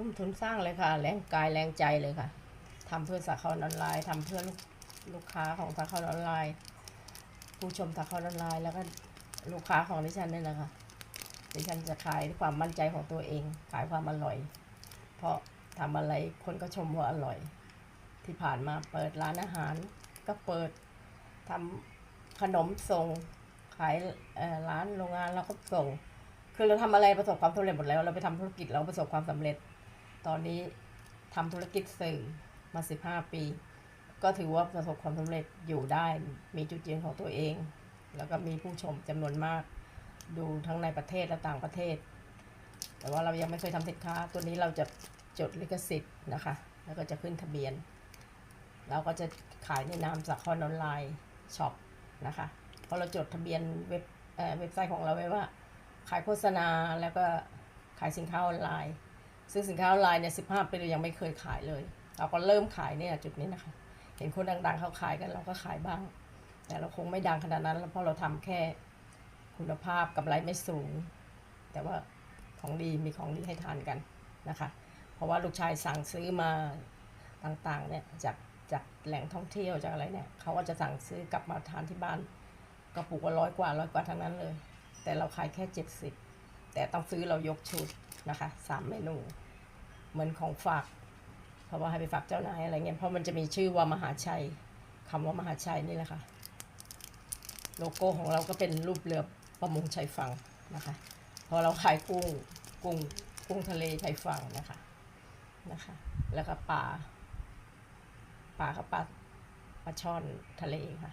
ทุ่มทุนสร้างเลยค่ะ แรงกายแรงใจเลยค่ะทำเพื่อสาขาออนไลน์ทำเพื่อลูกลูกค้าของสาขาออนไลน์ ผู้ชมสาขาออนไลน์แล้วก็ลูกค้าของดิฉันนี่แหละค่ะดิฉันจะขายความมั่นใจของตัวเอง ขายความอร่อย เพราะทำอะไรคนก็ชมว่าอร่อย ที่ผ่านมาเปิดร้านอาหาร ก็เปิดทำขนมส่งขายร้านโรงงานเราก็ส่ง คือเราทำอะไรประสบความสำเร็จหมดแล้ว เราไปทำธุรกิจเราประสบความสำเร็จ ตอนนี้ทำธุรกิจสื่อมาสิบห้าปี ก็ถือว่าประสบความสำเร็จอยู่ได้ มีจุดยืนของตัวเอง แล้วก็มีผู้ชมจำนวนมาก ดูทั้งในประเทศและต่างประเทศ แต่ว่าเรายังไม่เคยทำสินค้า ตัวนี้เราจะจดลิขสิทธิ์นะคะ แล้วก็จะขึ้นทะเบียน เราก็จะขายในนามสาครออนไลน์ช็อปนะคะเพราะเราจดทะเบียนเว็บเเว็บไซต์ของเราไว้ว่า ขายโฆษณาแล้วก็ขายสินค้าออนไลน์ ซึ่งสินค้าออนไลน์เนี่ยสิบห้าปีเรายังไม่เคยขายเลย เราก็เริ่มขายเนี่ยจุดนี้นะคะ เห็นคนดังๆเขาขายกันเราก็ขายบ้าง แต่เราคงไม่ดังขนาดนั้น เพราะเราทำแค่คุณภาพกำไรไม่สูง แต่ว่าของดีมีของดีให้ทานกันนะคะ เพราะว่าลูกชายสั่งซื้อมาต่างๆเนี่ยจากจากแหล่งท่องเที่ยวจากอะไรเนี่ยเขาก็จะสั่งซื้อกลับมาทานที่บ้านกระปุกละร้อยกว่าร้อยกว่าทั้งนั้นเลย แต่เราขายแค่70 แต่ต้องซื้อเรายกชุดนะคะสามเมนู เหมือนของฝากเพราะว่าให้ไปฝากเจ้านายอะไรเงี้ยเพราะมันจะมีชื่อว่ามหาชัยคำว่ามหาชัยนี่แหละค่ะ โลโก้ของเราก็เป็นรูปเรือประมงชายฝั่งนะคะพอเราขายกุ้งกุ้งกุ้งทะเลชายฝั่งนะคะนะคะ แล้วก็ปลาปลากับปลาปลาช่อนทะเลค่ะ